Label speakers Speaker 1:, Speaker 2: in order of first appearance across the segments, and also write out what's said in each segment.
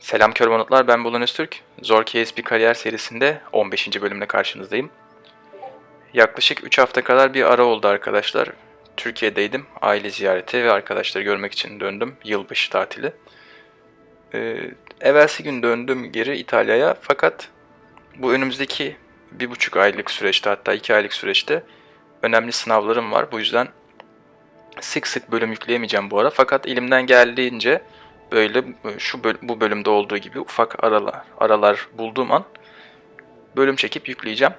Speaker 1: Selam Körmanutlar, ben Bulan Öztürk. Zor KSP Kariyer serisinde 15. bölümle karşınızdayım. Yaklaşık 3 hafta kadar bir ara oldu arkadaşlar. Türkiye'deydim, aile ziyareti ve arkadaşları görmek için döndüm, yılbaşı tatili. Ee, evvelsi gün döndüm geri İtalya'ya fakat bu önümüzdeki bir buçuk aylık süreçte hatta iki aylık süreçte önemli sınavlarım var. Bu yüzden sık sık bölüm yükleyemeyeceğim bu ara fakat elimden geldiğince böyle şu bu bölümde olduğu gibi ufak aralar aralar bulduğum an bölüm çekip yükleyeceğim.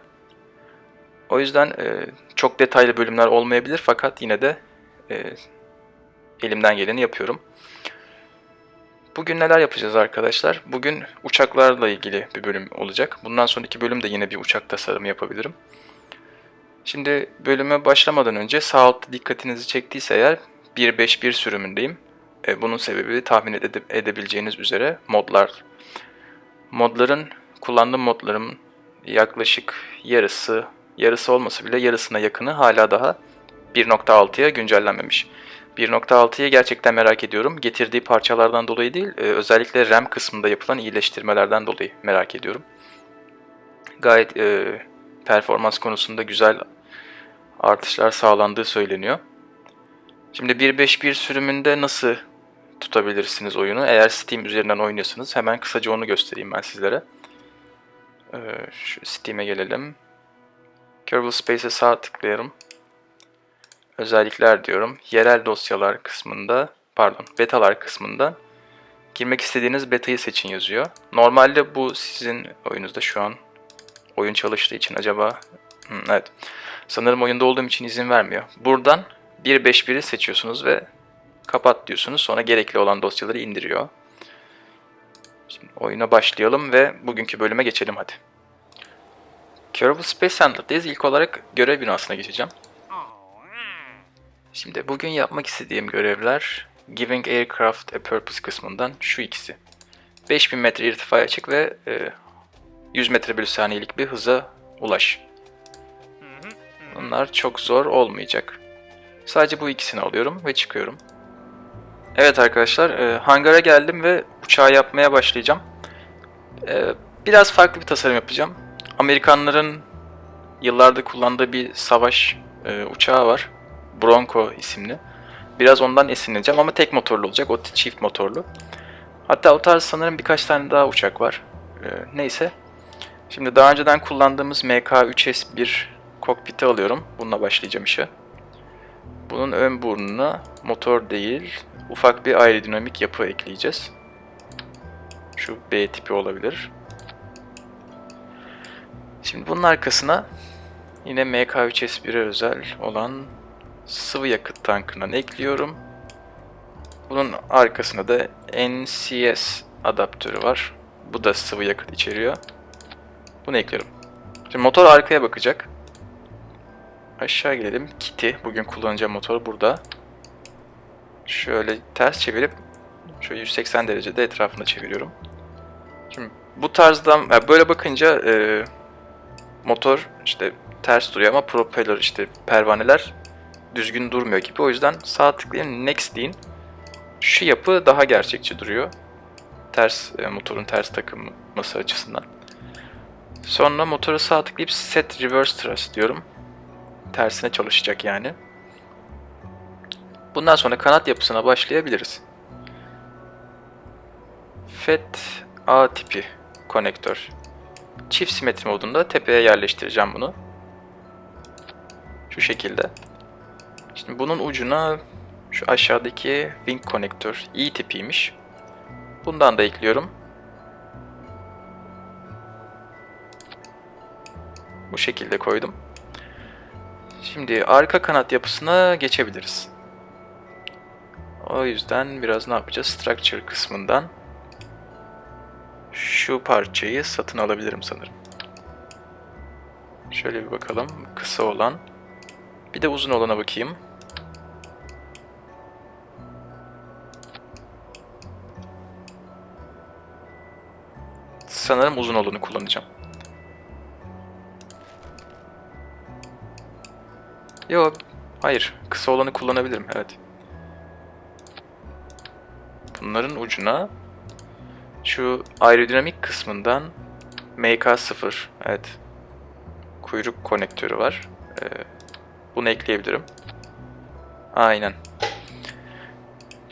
Speaker 1: O yüzden e, çok detaylı bölümler olmayabilir fakat yine de e, elimden geleni yapıyorum. Bugün neler yapacağız arkadaşlar? Bugün uçaklarla ilgili bir bölüm olacak. Bundan sonraki bölümde yine bir uçak tasarımı yapabilirim. Şimdi bölüme başlamadan önce sağ altta dikkatinizi çektiyse eğer 1.5.1 sürümündeyim. E, bunun sebebi tahmin ede- edebileceğiniz üzere modlar. Modların, kullandığım modlarım yaklaşık yarısı, yarısı olmasa bile yarısına yakını hala daha 1.6'ya güncellenmemiş. 1.6'yı gerçekten merak ediyorum. Getirdiği parçalardan dolayı değil, e, özellikle RAM kısmında yapılan iyileştirmelerden dolayı merak ediyorum. Gayet e, performans konusunda güzel artışlar sağlandığı söyleniyor. Şimdi 1.5.1 sürümünde nasıl tutabilirsiniz oyunu? Eğer Steam üzerinden oynuyorsanız hemen kısaca onu göstereyim ben sizlere. Ee, şu Steam'e gelelim. Kerbal Space'e sağ tıklıyorum. Özellikler diyorum. Yerel dosyalar kısmında, pardon, betalar kısmında girmek istediğiniz betayı seçin yazıyor. Normalde bu sizin oyunuzda şu an oyun çalıştığı için acaba Hı, evet. Sanırım oyunda olduğum için izin vermiyor. Buradan 1.5.1'i seçiyorsunuz ve kapat diyorsunuz. Sonra gerekli olan dosyaları indiriyor. Şimdi oyuna başlayalım ve bugünkü bölüme geçelim hadi. Kerbal Space Center'dayız. İlk olarak görev binasına geçeceğim. Şimdi bugün yapmak istediğim görevler Giving Aircraft a Purpose kısmından şu ikisi. 5000 metre irtifaya çık ve e, 100 metre bölü saniyelik bir hıza ulaş. Bunlar çok zor olmayacak. Sadece bu ikisini alıyorum ve çıkıyorum. Evet arkadaşlar, e, hangara geldim ve uçağı yapmaya başlayacağım. E, biraz farklı bir tasarım yapacağım. Amerikanların yıllardır kullandığı bir savaş e, uçağı var. Bronco isimli. Biraz ondan esinleneceğim ama tek motorlu olacak. O çift motorlu. Hatta o tarz sanırım birkaç tane daha uçak var. E, neyse. Şimdi daha önceden kullandığımız MK3S1 kokpiti alıyorum. Bununla başlayacağım işe. Bunun ön burnuna motor değil, ufak bir aerodinamik yapı ekleyeceğiz. Şu B tipi olabilir. Şimdi bunun arkasına yine MK3S1'e özel olan sıvı yakıt tankından ekliyorum. Bunun arkasına da NCS adaptörü var. Bu da sıvı yakıt içeriyor. Bunu ekliyorum. Şimdi motor arkaya bakacak. Aşağı gelelim. Kiti. Bugün kullanacağım motor burada. Şöyle ters çevirip şöyle 180 derecede etrafında çeviriyorum. Şimdi bu tarzdan yani böyle bakınca e, motor işte ters duruyor ama propeller işte pervaneler düzgün durmuyor gibi. O yüzden sağ tıklayın next deyin. Şu yapı daha gerçekçi duruyor. Ters e, motorun ters takılması açısından. Sonra motoru sağ tıklayıp set reverse thrust diyorum. Tersine çalışacak yani. Bundan sonra kanat yapısına başlayabiliriz. FET A tipi konektör. Çift simetri modunda tepeye yerleştireceğim bunu. Şu şekilde. Şimdi bunun ucuna şu aşağıdaki wing konektör i tipiymiş. Bundan da ekliyorum. Bu şekilde koydum. Şimdi arka kanat yapısına geçebiliriz. O yüzden biraz ne yapacağız? Structure kısmından şu parçayı satın alabilirim sanırım. Şöyle bir bakalım. Kısa olan. Bir de uzun olana bakayım. Sanırım uzun olanı kullanacağım. Yok, hayır. Kısa olanı kullanabilirim, evet. Bunların ucuna Şu aerodinamik kısmından MK0 evet kuyruk konektörü var. Ee, bunu ekleyebilirim. Aynen.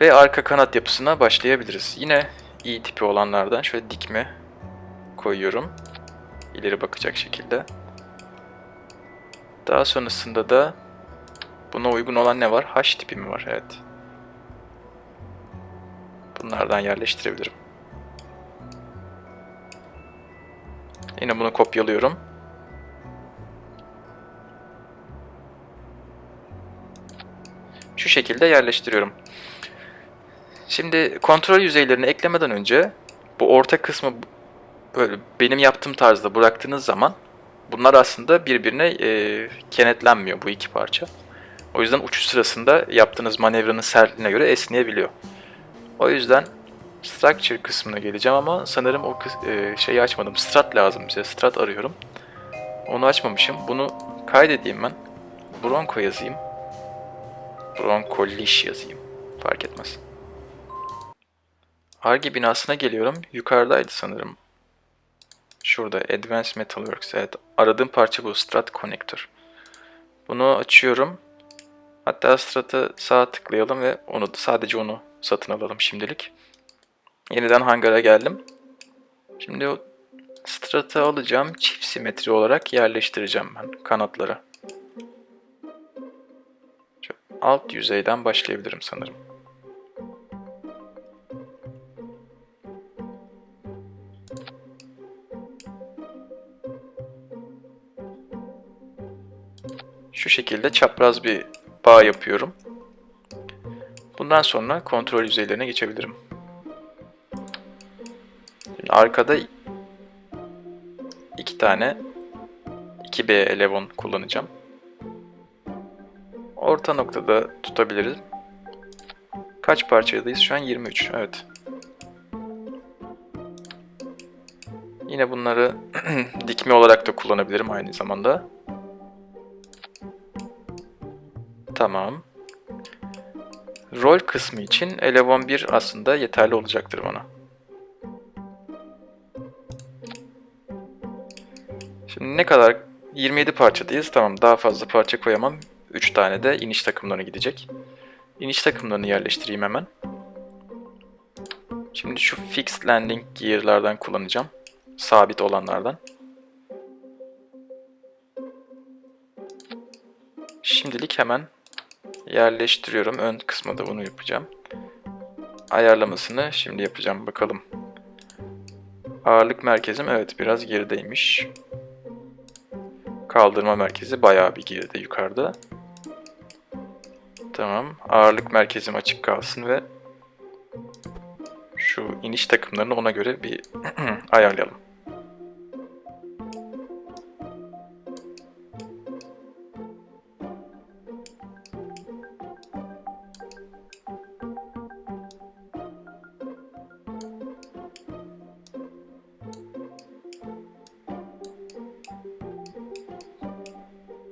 Speaker 1: Ve arka kanat yapısına başlayabiliriz. Yine i tipi olanlardan şöyle dikme koyuyorum. İleri bakacak şekilde. Daha sonrasında da buna uygun olan ne var? H tipi mi var? Evet. Bunlardan yerleştirebilirim. Yine bunu kopyalıyorum. Şu şekilde yerleştiriyorum. Şimdi kontrol yüzeylerini eklemeden önce bu orta kısmı böyle benim yaptığım tarzda bıraktığınız zaman bunlar aslında birbirine e, kenetlenmiyor bu iki parça. O yüzden uçuş sırasında yaptığınız manevranın sertliğine göre esneyebiliyor. O yüzden structure kısmına geleceğim ama sanırım o e, şeyi açmadım. Strat lazım bize. Strat arıyorum. Onu açmamışım. Bunu kaydedeyim ben. Bronco yazayım. Bronco yazayım. Fark etmez. Arge binasına geliyorum. Yukarıdaydı sanırım. Şurada Advanced Metalworks. Evet. Aradığım parça bu. Strat Connector. Bunu açıyorum. Hatta Strat'a sağ tıklayalım ve onu sadece onu satın alalım şimdilik. Yeniden hangara geldim. Şimdi o Strat'ı alacağım. Çift simetri olarak yerleştireceğim ben kanatlara. Şöyle alt yüzeyden başlayabilirim sanırım. Şu şekilde çapraz bir bağ yapıyorum. Bundan sonra kontrol yüzeylerine geçebilirim. Şimdi arkada iki tane 2B elevon kullanacağım. Orta noktada tutabiliriz. Kaç parçadayız? Şu an 23. Evet. Yine bunları dikme olarak da kullanabilirim aynı zamanda. Tamam. Rol kısmı için Elevon 1 aslında yeterli olacaktır bana. Şimdi ne kadar? 27 parçadayız. Tamam daha fazla parça koyamam. 3 tane de iniş takımlarına gidecek. İniş takımlarını yerleştireyim hemen. Şimdi şu fixed landing gear'lardan kullanacağım. Sabit olanlardan. Şimdilik hemen yerleştiriyorum. Ön kısmı da bunu yapacağım. Ayarlamasını şimdi yapacağım. Bakalım. Ağırlık merkezim evet biraz gerideymiş. Kaldırma merkezi bayağı bir geride yukarıda. Tamam. Ağırlık merkezim açık kalsın ve şu iniş takımlarını ona göre bir ayarlayalım.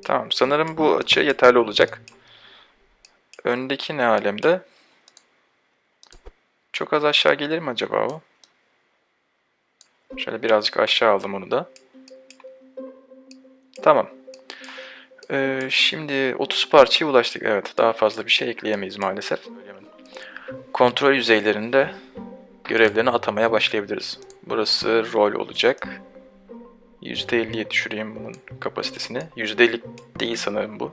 Speaker 1: Tamam. Sanırım bu açı yeterli olacak. Öndeki ne alemde? Çok az aşağı gelir mi acaba o? Şöyle birazcık aşağı aldım onu da. Tamam. Ee, şimdi 30 parçaya ulaştık. Evet daha fazla bir şey ekleyemeyiz maalesef. Kontrol yüzeylerinde görevlerini atamaya başlayabiliriz. Burası rol olacak. %50'ye düşüreyim bunun kapasitesini. %50 değil sanırım bu.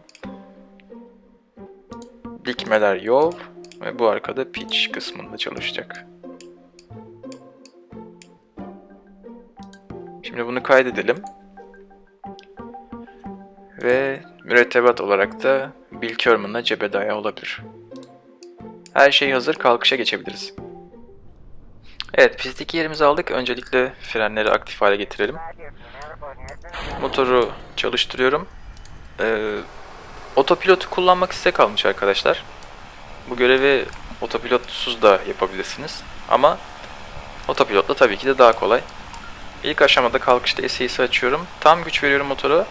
Speaker 1: Dikmeler yol ve bu arkada pitch kısmında çalışacak. Şimdi bunu kaydedelim. Ve mürettebat olarak da Bill Kerman'la cebe dayağı olabilir. Her şey hazır, kalkışa geçebiliriz. Evet, pistteki yerimizi aldık. Öncelikle frenleri aktif hale getirelim. Motoru çalıştırıyorum. Ee, otopilotu kullanmak size kalmış arkadaşlar. Bu görevi otopilotsuz da yapabilirsiniz. Ama otopilotla tabii ki de daha kolay. İlk aşamada kalkışta SE'si açıyorum. Tam güç veriyorum motora.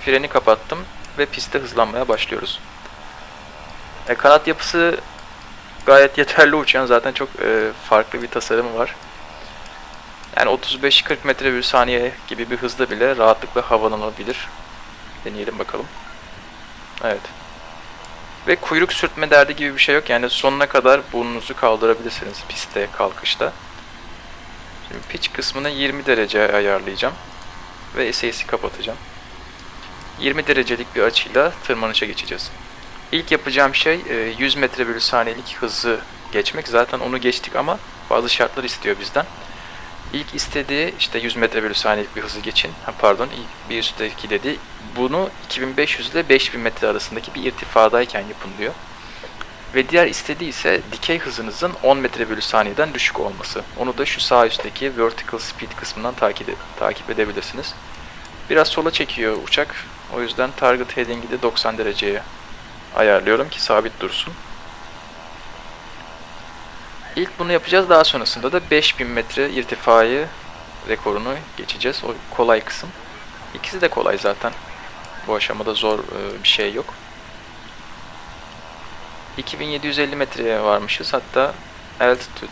Speaker 1: Freni kapattım ve pistte hızlanmaya başlıyoruz. E, kanat yapısı gayet yeterli uçuyan zaten çok e, farklı bir tasarımı var. Yani 35-40 metre bir saniye gibi bir hızda bile rahatlıkla havalanabilir. Deneyelim bakalım. Evet. Ve kuyruk sürtme derdi gibi bir şey yok. Yani sonuna kadar burnunuzu kaldırabilirsiniz pistte, kalkışta. Şimdi pitch kısmını 20 derece ayarlayacağım. Ve SAS'i kapatacağım. 20 derecelik bir açıyla tırmanışa geçeceğiz. İlk yapacağım şey e, 100 metre bölü saniyelik hızı geçmek. Zaten onu geçtik ama bazı şartlar istiyor bizden. İlk istediği işte 100 metre bölü saniyelik bir hızı geçin. Ha, pardon bir üstteki dedi. Bunu 2500 ile 5000 metre arasındaki bir irtifadayken yapın diyor. Ve diğer istediği ise dikey hızınızın 10 metre bölü saniyeden düşük olması. Onu da şu sağ üstteki vertical speed kısmından takip, takip edebilirsiniz. Biraz sola çekiyor uçak. O yüzden target heading'i de 90 dereceye ayarlıyorum ki sabit dursun. İlk bunu yapacağız. Daha sonrasında da 5000 metre irtifayı rekorunu geçeceğiz. O kolay kısım. İkisi de kolay zaten. Bu aşamada zor e, bir şey yok. 2750 metreye varmışız. Hatta altitude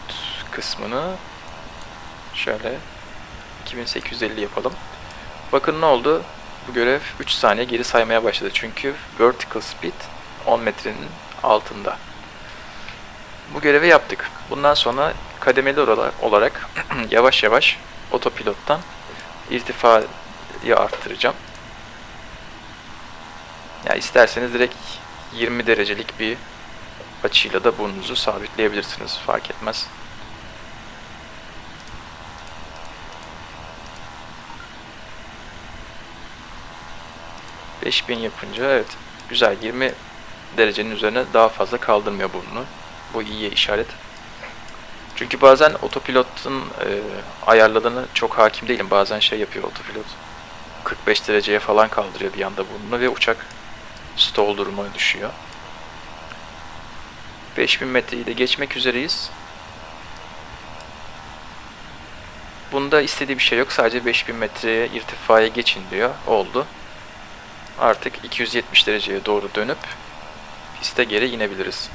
Speaker 1: kısmını şöyle 2850 yapalım. Bakın ne oldu? Bu görev 3 saniye geri saymaya başladı. Çünkü vertical speed 10 metrenin altında. Bu görevi yaptık. Bundan sonra kademeli olarak, yavaş yavaş otopilottan irtifayı arttıracağım. Ya isterseniz direkt 20 derecelik bir açıyla da burnunuzu sabitleyebilirsiniz. Fark etmez. ...5000 yapınca evet güzel 20 derecenin üzerine daha fazla kaldırmıyor burnunu. Bu iyi işaret. Çünkü bazen otopilotun e, ayarladığını çok hakim değilim. Bazen şey yapıyor otopilot. 45 dereceye falan kaldırıyor bir anda burnunu ve uçak stall durumuna düşüyor. 5000 metreyi de geçmek üzereyiz. Bunda istediği bir şey yok. Sadece 5000 metreye irtifaya geçin diyor. Oldu. Artık 270 dereceye doğru dönüp piste geri inebiliriz.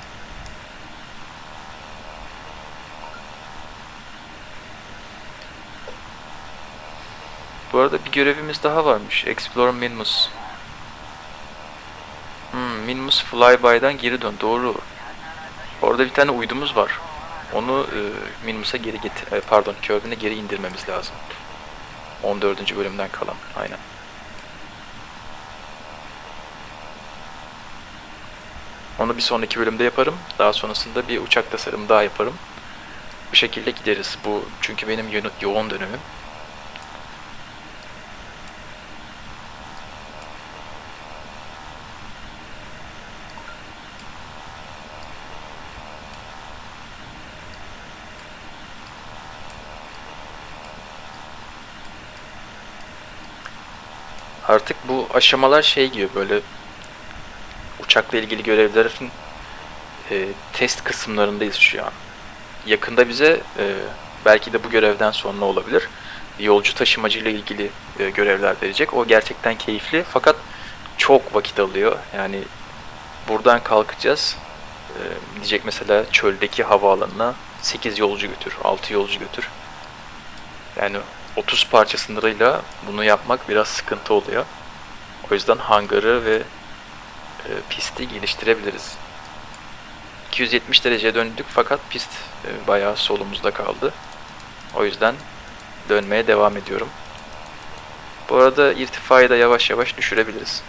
Speaker 1: Bu arada bir görevimiz daha varmış. Explore Minmus. Hmm, Minmus Flyby'dan geri dön. Doğru. Orada bir tane uydumuz var. Onu e, Minmus'a geri getir, e, pardon, Kerbin'e geri indirmemiz lazım. 14. bölümden kalan. Aynen. Onu bir sonraki bölümde yaparım. Daha sonrasında bir uçak tasarımı daha yaparım. Bu şekilde gideriz. Bu çünkü benim yo- yoğun dönemim. Artık bu aşamalar şey gibi böyle uçakla ilgili görevlerin e, test kısımlarındayız şu an. Yakında bize e, belki de bu görevden sonra olabilir. Yolcu taşımacıyla ilgili e, görevler verecek. O gerçekten keyifli fakat çok vakit alıyor. Yani buradan kalkacağız. E, diyecek mesela çöldeki havaalanına 8 yolcu götür, 6 yolcu götür. Yani 30 parça sınırıyla bunu yapmak biraz sıkıntı oluyor. O yüzden hangarı ve e, pisti geliştirebiliriz. 270 dereceye döndük fakat pist e, bayağı solumuzda kaldı. O yüzden dönmeye devam ediyorum. Bu arada irtifayı da yavaş yavaş düşürebiliriz.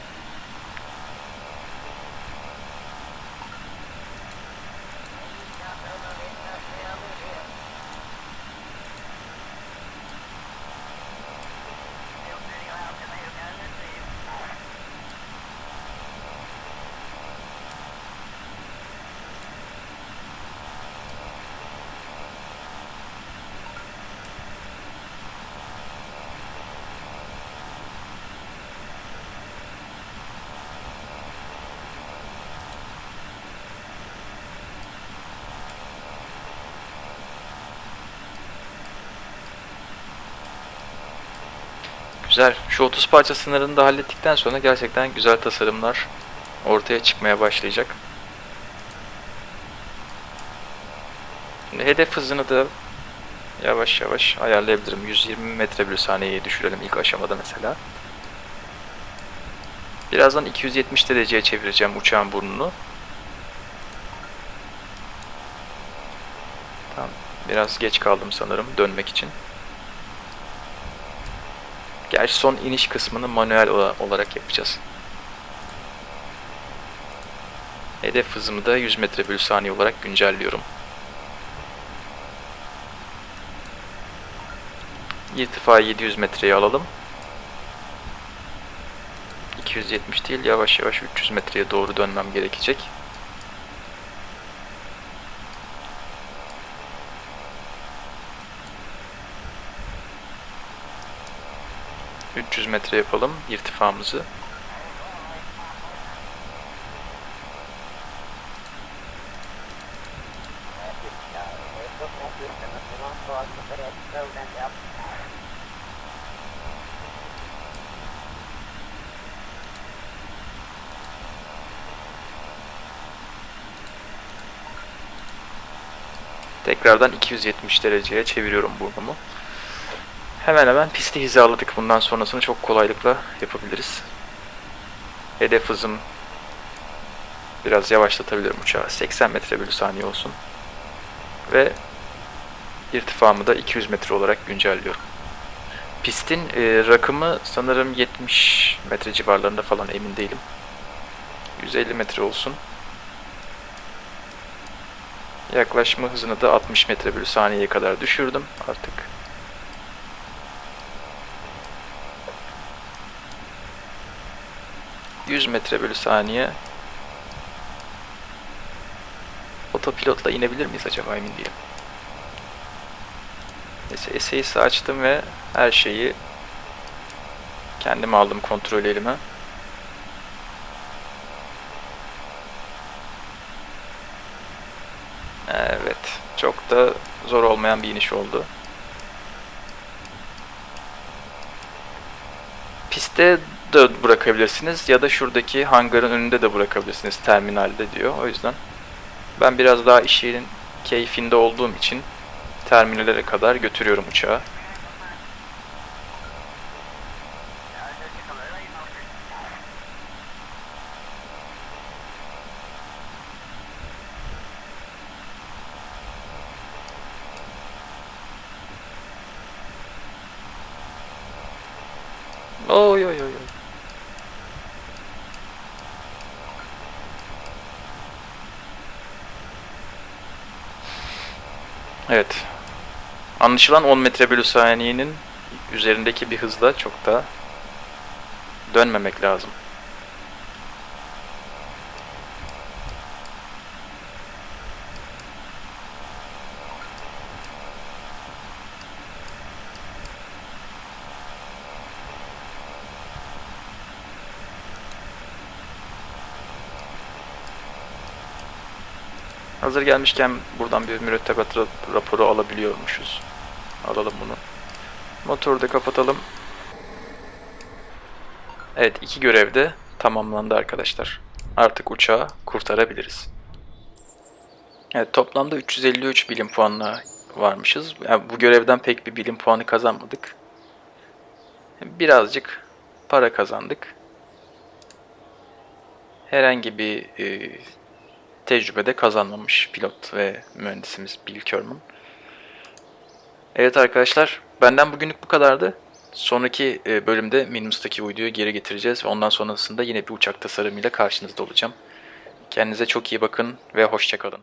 Speaker 1: Güzel. Şu 30 parça sınırını da hallettikten sonra gerçekten güzel tasarımlar ortaya çıkmaya başlayacak. Şimdi hedef hızını da Yavaş yavaş ayarlayabilirim. 120 metre bölü saniyeye düşürelim ilk aşamada mesela. Birazdan 270 dereceye çevireceğim uçağın burnunu. Tamam. Biraz geç kaldım sanırım dönmek için. Gerçi son iniş kısmını manuel ola- olarak yapacağız. Hedef hızımı da 100 metre bölü saniye olarak güncelliyorum. İrtifayı 700 metreye alalım. 270 değil yavaş yavaş 300 metreye doğru dönmem gerekecek. ...300 metre yapalım irtifamızı. Tekrardan 270 dereceye çeviriyorum burnumu. Hemen hemen pisti hizaladık. Bundan sonrasını çok kolaylıkla yapabiliriz. Hedef hızım biraz yavaşlatabilirim uçağı. 80 metre bölü saniye olsun. Ve irtifamı da 200 metre olarak güncelliyorum. Pistin e, rakımı sanırım 70 metre civarlarında falan emin değilim. 150 metre olsun. Yaklaşma hızını da 60 metre bölü saniyeye kadar düşürdüm artık. ...100 metre bölü saniye... ...otopilotla inebilir miyiz acaba emin değilim. Neyse SAS'i açtım ve her şeyi... ...kendim aldım kontrol elime. Evet. Çok da zor olmayan bir iniş oldu. Piste de bırakabilirsiniz ya da şuradaki hangarın önünde de bırakabilirsiniz terminalde diyor. O yüzden ben biraz daha işin keyfinde olduğum için terminallere kadar götürüyorum uçağı. Anlaşılan 10 metre bölü saniyenin üzerindeki bir hızla çok da dönmemek lazım. Hazır gelmişken buradan bir mürettebat ra- raporu alabiliyormuşuz. Alalım bunu. Motoru da kapatalım. Evet iki görevde tamamlandı arkadaşlar. Artık uçağı kurtarabiliriz. Evet toplamda 353 bilim puanına varmışız. Yani bu görevden pek bir bilim puanı kazanmadık. Birazcık para kazandık. Herhangi bir e, tecrübede kazanmamış pilot ve mühendisimiz Bill Kerman. Evet arkadaşlar, benden bugünlük bu kadardı. Sonraki e, bölümde Minus'taki videoyu geri getireceğiz ve ondan sonrasında yine bir uçak tasarımıyla karşınızda olacağım. Kendinize çok iyi bakın ve hoşçakalın.